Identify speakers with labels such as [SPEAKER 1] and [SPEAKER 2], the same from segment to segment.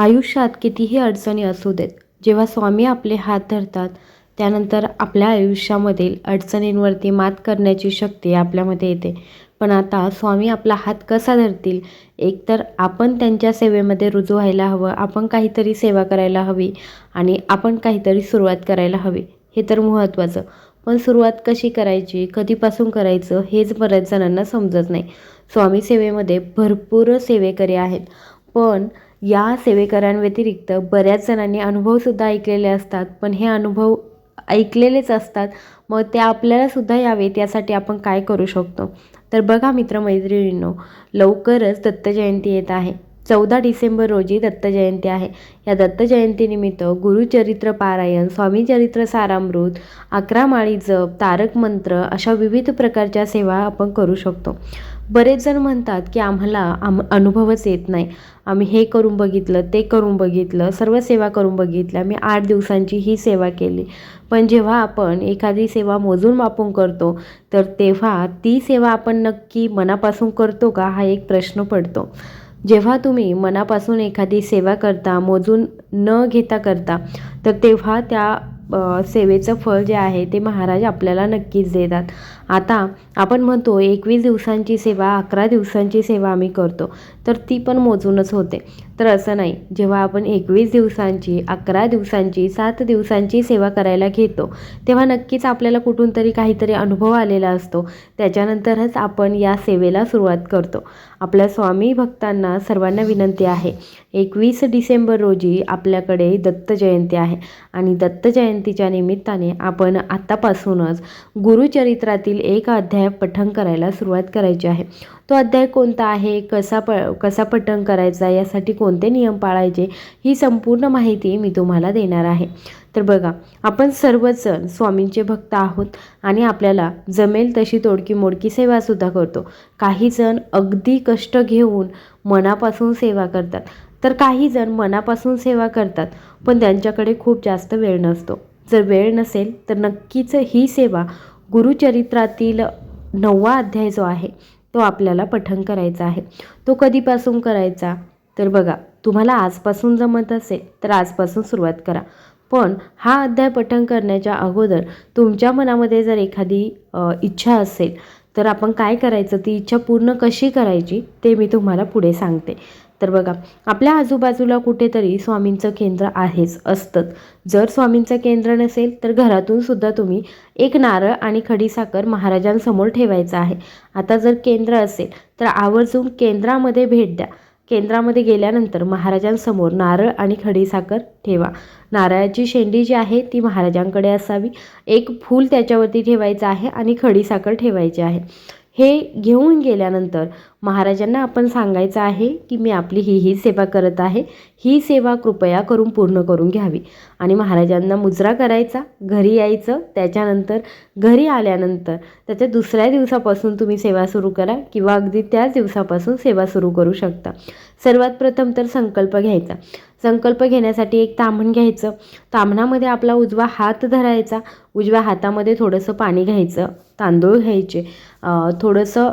[SPEAKER 1] आयुष्यात कितीही अडचणी असू देत जेव्हा स्वामी आपले हात धरतात त्यानंतर आपल्या आयुष्यामधील अडचणींवरती मात करण्याची शक्ती आपल्यामध्ये येते. पण आता स्वामी आपला हात कसा धरतील? एकतर आपण त्यांच्या सेवेमध्ये रुजू व्हायला हवं आपण काहीतरी सेवा करायला हवी आणि आपण काहीतरी सुरुवात करायला हवी हे तर महत्त्वाचं. पण सुरुवात कशी करायची कधीपासून करायचं हेच बऱ्याच जणांना समजत नाही. स्वामी सेवेमध्ये भरपूर सेवेकरी आहेत. पण या सेवेकरांव्यतिरिक्त बऱ्याच जणांनी अनुभवसुद्धा ऐकलेले असतात. पण हे अनुभव ऐकलेलेच असतात. मग ते आपल्यालासुद्धा यावेत यासाठी आपण काय करू शकतो? तर बघा मित्रमैत्रिणींनो लवकरच दत्तजयंती येत आहे. चौदा डिसेंबर रोजी दत्तजयंती आहे. या दत्तजयंतीनिमित्त गुरुचरित्र पारायण स्वामी चरित्र सारामृत अकरा माळी जप तारक मंत्र अशा विविध प्रकारच्या सेवा आपण करू शकतो. बरेच जण म्हणतात की आम्हाला आम अनुभवच येत नाही. आम्ही हे करून बघितलं ते करून बघितलं सर्व सेवा करून बघितल्या. मी आठ दिवसांची ही सेवा केली. पण जेव्हा आपण एखादी सेवा मोजून मापून करतो तर तेव्हा ती सेवा आपण नक्की मनापासून करतो का हा एक प्रश्न पडतो. जेव्हा तुम्ही मनापासून एखादी सेवा करता मोजून न घेता करता तर तेव्हा त्या सेवेचं फळ जे आहे ते महाराज आपल्याला नक्कीच देतात. आता आपण म्हणतो एकवीस दिवसांची सेवा अकरा दिवसांची सेवा आम्ही करतो. तर ती पण मोजूनच होते. तर असं नाही जेव्हा आपण एकवीस दिवसांची अकरा दिवसांची सात दिवसांची सेवा करायला घेतो तेव्हा नक्कीच आपल्याला कुठून तरी काहीतरी अनुभव आलेला असतो. त्याच्यानंतरच आपण या सेवेला सुरुवात करतो. आपल्या स्वामी भक्तांना सर्वांना विनंती आहे एकवीस डिसेंबर रोजी आपल्याकडे दत्त जयंती आहे. आणि दत्त जयंतीच्या निमित्ताने आपण आत्तापासूनच गुरुचरित्रातील एक अध्याय पठण करायला सुरुवात करायची आहे. तो अध्याय कोणता आहे? कसा प कसा पठण करायचा? यासाठी कोणते नियम पाळायचे? ही संपूर्ण माहिती मी तुम्हाला देणार आहे. तर बघा आपण सर्वच जण स्वामींचे भक्त आहोत आणि आपल्याला जमेल तशी तोडकी मोडकी सेवासुद्धा करतो. काही जण अगदी कष्ट घेऊन मनापासून सेवा करतात. तर काही जण मनापासून सेवा करतात पण त्यांच्याकडे खूप जास्त वेळ नसतो. जर वेळ नसेल तर नक्कीच ही सेवा गुरुचरित्रातील नववा अध्याय जो आहे तो आपल्याला पठण करायचा आहे. तो कधीपासून करायचा? तर बघा तुम्हाला आजपासून जमत असेल तर आजपासून सुरुवात करा. पण हा अध्याय पठण करण्याच्या अगोदर तुमच्या मनामध्ये जर एखादी इच्छा असेल तर आपण काय करायचं? ती इच्छा पूर्ण कशी करायची? ते मी तुम्हाला पुढे सांगते. तर बघा आपल्या आजूबाजूला कुठेतरी स्वामींचं केंद्र आहेच असतंच. जर स्वामींचं केंद्र नसेल तर घरातून सुद्धा तुम्ही एक नारळ आणि खडीसाखर महाराजांसमोर ठेवायचं आहे. आता जर केंद्र असेल तर आवर्जून केंद्रामध्ये भेट द्या. केंद्रामध्ये गेल्यानंतर महाराजांसमोर नारळ आणि खडीसाखर ठेवा. नारळाची शेंडी जी आहे ती महाराजांकडे असावी. एक फूल त्याच्यावरती ठेवायचं आहे आणि खडीसाखर ठेवायची आहे. हे घेऊन गेल्यानंतर महाराजांना आपण सांगायचं आहे की मी आपली ही ही सेवा करत आहे. ही सेवा कृपया करून पूर्ण करून घ्यावी. आणि महाराजांना मुजरा करायचा घरी यायचं त्याच्यानंतर घरी आल्यानंतर त्याच्या दुसऱ्या दिवसापासून तुम्ही सेवा सुरू करा किंवा अगदी त्याच दिवसापासून सेवा सुरू करू शकता. सर्वात प्रथम तर संकल्प घ्यायचा. संकल्प घेण्यासाठी एक ताम्हण घ्यायचं. ताम्हणामध्ये आपला उजवा हात धरायचा. उजव्या हातामध्ये थोडंसं पाणी घ्यायचं. तांदूळ घ्यायचे. थोडंसं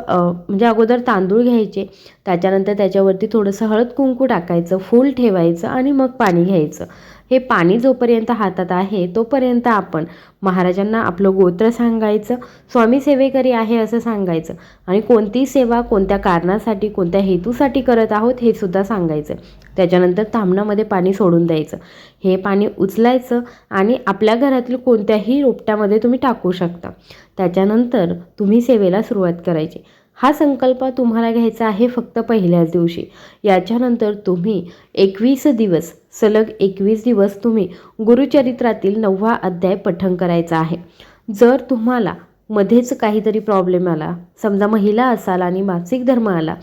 [SPEAKER 1] म्हणजे अगोदर तांदूळ घ्यायचे. त्याच्यानंतर त्याच्यावरती थोडंसं हळद कुंकू टाकायचं फूल ठेवायचं आणि मग पाणी घ्यायचं. हे पाणी जोपर्यंत हातात आहे तोपर्यंत आपण महाराजांना आपलं गोत्र सांगायचं स्वामी सेवेकरी आहे असं सांगायचं आणि कोणती सेवा कोणत्या कारणासाठी कोणत्या हेतूसाठी करत आहोत हे सुद्धा सांगायचं. त्याच्यानंतर तांबणामध्ये पाणी सोडून द्यायचं. हे पाणी उचलायचं आणि आपल्या घरातील कोणत्याही रोपट्यामध्ये तुम्ही टाकू शकता. त्याच्यानंतर तुम्ही सेवेला सुरुवात करायची. हा संकल्प तुम्हाला घ्यायचा आहे फक्त पहिल्याच दिवशी. याच्यानंतर तुम्ही एकवीस दिवस सलग एकवीस दिवस तुम्ही गुरुचरित्रातील नववा अध्याय पठण करायचा आहे. जर तुम्हाला मध्येच काहीतरी प्रॉब्लेम आला समजा महिला असाल आणि मासिक धर्म आला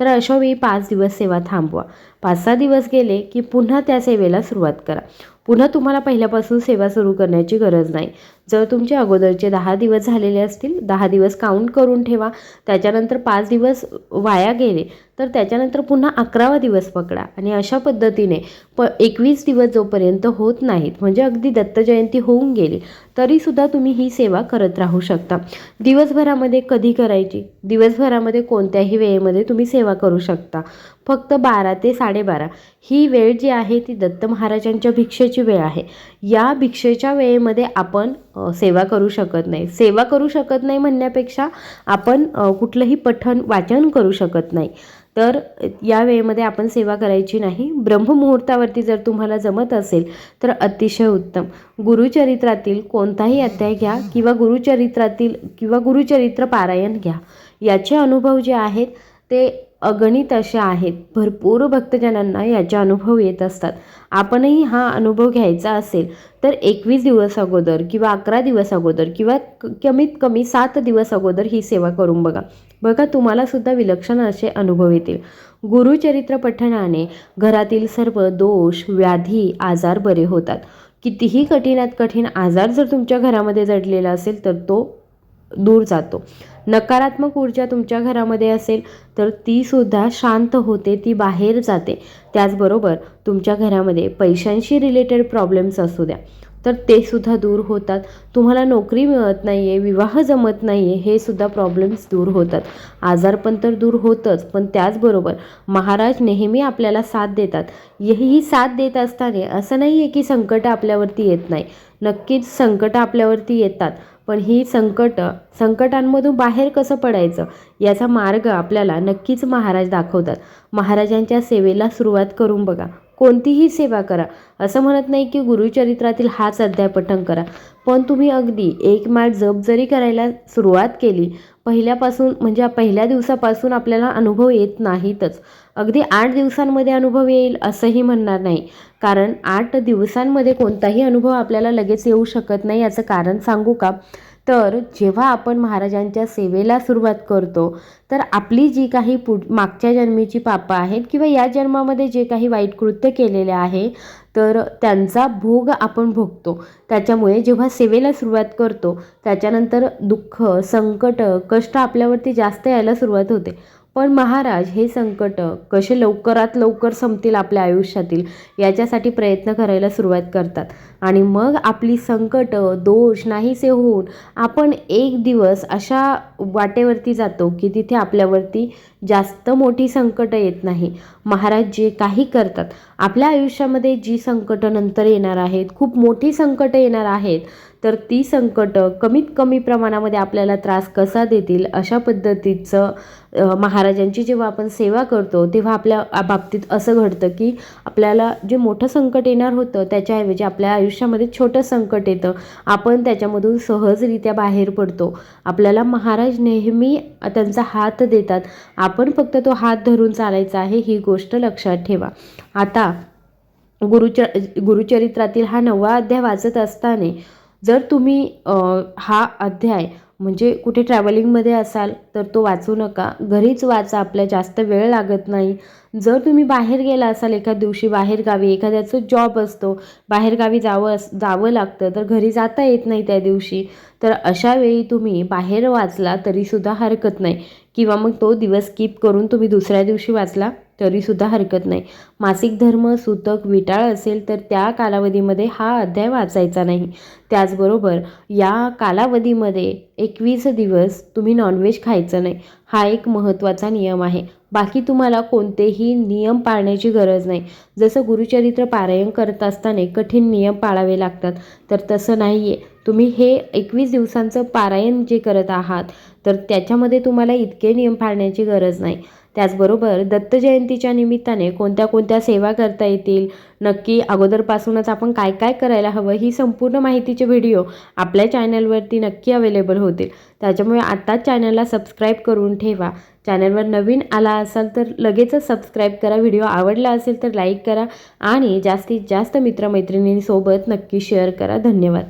[SPEAKER 1] तर अशा वेळी पाच दिवस सेवा थांबवा. पाच सहा दिवस गेले की पुन्हा त्या सेवेला सुरुवात करा. पुन्हा तुम्हाला पहिल्यापासून सेवा सुरू करण्याची गरज नाही. जर तुमचे अगोदरचे दहा दिवस झालेले असतील दहा दिवस काउंट करून ठेवा. त्याच्यानंतर पाच दिवस वाया गेले तर त्याच्यानंतर पुन्हा अकरावा दिवस पकडा. आणि अशा पद्धतीने प एकवीस दिवस जोपर्यंत होत नाहीत म्हणजे अगदी दत्त जयंती होऊन गेली तरीसुद्धा तुम्ही ही सेवा करत राहू शकता. दिवसभरामध्ये कधी करायची? दिवसभरामध्ये कोणत्याही वेळेमध्ये तुम्ही सेवा करू शकता. फक्त बारा ते साडेबारा. ही वेळ जी आहे ती दत्त महाराजांच्या भिक्षेची वेळ आहे. या भिक्षेच्या वेळेमध्ये आपण सेवा करू शकत नाही. सेवा करू शकत नाही म्हणण्यापेक्षा आपण कुठलंही पठण वाचन करू शकत नाही. तर या वेळेमध्ये आपण सेवा करायची नाही. ब्रह्ममुहूर्तावरती जर तुम्हाला जमत असेल तर अतिशय उत्तम. गुरुचरित्रातील कोणताही अध्याय घ्या किंवा गुरुचरित्रातील किंवा गुरुचरित्र पारायण घ्या. याचे अनुभव जे आहेत ते अगणित असे आहेत. भरपूर भक्तजनांना याचे अनुभव येत असतात. आपणही हा अनुभव घ्यायचा असेल तर एकवीस दिवस अगोदर किंवा अकरा दिवस अगोदर किंवा कमीत कमी सात दिवस अगोदर ही सेवा करून बघा. बघा तुम्हालासुद्धा विलक्षण असे अनुभव येतील. गुरुचरित्र पठणाने घरातील सर्व दोष व्याधी आजार बरे होतात. कितीही कठीणात कठीण आजार जर तुमच्या घरामध्ये जडलेला असेल तर तो दूर जातो. नकारात्मक ऊर्जा तुमच्या घरामध्ये असेल तर ती सुद्धा शांत होते ती बाहेर जाते. त्याचबरोबर तुमच्या घरामध्ये पैशांशी रिलेटेड प्रॉब्लेम्स असू द्या. तर ते सुद्धा दूर होतात. तुम्हाला नोकरी मिळत नाही आहे विवाह जमत नाही आहे हे सुद्धा प्रॉब्लेम्स दूर होतात. आजारपण तर दूर होतंच पण त्याचबरोबर महाराज नेहमी आपल्याला साथ देतात. ही साथ देत असताना असं नाही आहे की संकट आपल्यावरती येत नाही. नक्कीच संकट आपल्यावरती येतात. पण ही संकट संकटांमधून बाहेर कसं पडायचं याचा मार्ग आपल्याला नक्कीच महाराज दाखवतात. महाराजांच्या सेवेला सुरुवात करून बघा. कोणतीही सेवा करा. असं म्हणत नाही की गुरुचरित्रातील हाच अध्याय पठण करा. पण तुम्ही अगदी एक माळ जप जरी करायला सुरुवात केली पहिल्यापासून म्हणजे पहिल्या दिवसापासून आपल्याला अनुभव येत नाहीतच. अगदी आठ दिवसांमध्ये अनुभव येईल असंही म्हणणार नाही. कारण आठ दिवसांमध्ये कोणताही अनुभव आपल्याला लगेच येऊ शकत नाही याचं कारण सांगू का? तर जेव्हा आपण महाराजांच्या सेवेला सुरुवात करतो तर आपली जी काही पुढ मागच्या जन्मीची पापं आहेत किंवा या जन्मामध्ये जे काही वाईट कृत्य केलेले आहे तर त्यांचा भोग आपण भोगतो. त्याच्यामुळे जेव्हा सेवेला सुरुवात करतो त्याच्यानंतर दुःख संकट कष्ट आपल्यावरती जास्त यायला सुरुवात होते. पण महाराज हे संकट कसे लवकरात लवकर संपतील आपल्या आयुष्यातील याच्यासाठी प्रयत्न करायला सुरुवात करतात. आणि मग आपली संकट दोष नाहीसे होऊन आपण एक दिवस अशा वाटेवरती जातो की तिथे आपल्यावरती जास्त मोठी संकटं येत नाही. महाराज जे काही करतात आपल्या आयुष्यामध्ये जी संकटं नंतर येणार आहेत खूप मोठी संकटं येणार आहेत तर ती संकटं कमीत कमी प्रमाणामध्ये आपल्याला त्रास कसा देतील अशा पद्धतीचं महाराजांची जेव्हा आपण सेवा करतो तेव्हा आपल्या बाबतीत असं घडतं की आपल्याला जे मोठं संकट येणार होतं त्याच्याऐवजी आपल्या आयुष्य आयुष्यामध्ये छोटं संकट येतं. आपण त्याच्यामधून सहजरित्या बाहेर पडतो. आपल्याला महाराज नेहमी त्यांचा हात देतात. आपण फक्त तो हात धरून चालायचा आहे ही गोष्ट लक्षात ठेवा. आता गुरुच गुरुचरित्रातील हा नववा अध्याय वाचत असताना जर तुम्ही हा अध्याय म्हणजे कुठे ट्रॅव्हलिंगमध्ये असाल तर तो वाचू नका. घरीच वाचा आपल्या जास्त वेळ लागत नाही. जर तुम्ही बाहेर गेला असाल एखाद दिवशी बाहेरगावी एखाद्याचं जॉब असतो बाहेरगावी जावं अस जावं लागतं तर घरी जाता येत नाही त्या दिवशी. तर अशा वेळी तुम्ही बाहेर वाचला तरीसुद्धा हरकत नाही. किंवा मग तो दिवस स्किप करून तुम्ही दुसऱ्या दिवशी वाचला तरीसुद्धा हरकत नाही. मासिक धर्म सूतक विटाळ असेल तर त्या कालावधीमध्ये हा अध्याय वाचायचा नाही. त्याचबरोबर या कालावधीमध्ये एकवीस दिवस तुम्ही नॉनव्हेज खायचं नाही. हा एक महत्त्वाचा नियम आहे. बाकी तुम्हाला कोणतेही नियम पाळण्याची गरज नाही. जसं गुरुचरित्र पारायण करत असताना कठीण नियम पाळावे लागतात तर तसं नाही आहे तुम्ही हे एकवीस दिवसांचं पारायण जे करत आहात तर त्याच्यामध्ये तुम्हाला इतके नियम पाळण्याची गरज नाही. त्याचबरोबर दत्त जयंतीच्या निमित्ताने कोणत्या कोणत्या सेवा करता येतील? नक्की अगोदरपासूनच आपण काय काय करायला हवं ही संपूर्ण माहितीचे व्हिडिओ आपल्या चॅनलवरती नक्की अवेलेबल होतील. त्याच्यामुळे आत्ताच चॅनलला सबस्क्राईब करून ठेवा. चॅनलवर नवीन आला असाल तर लगेचच सबस्क्राईब करा. व्हिडिओ आवडला असेल तर लाईक करा आणि जास्तीत जास्त मित्रमैत्रिणींसोबत नक्की शेअर करा. धन्यवाद.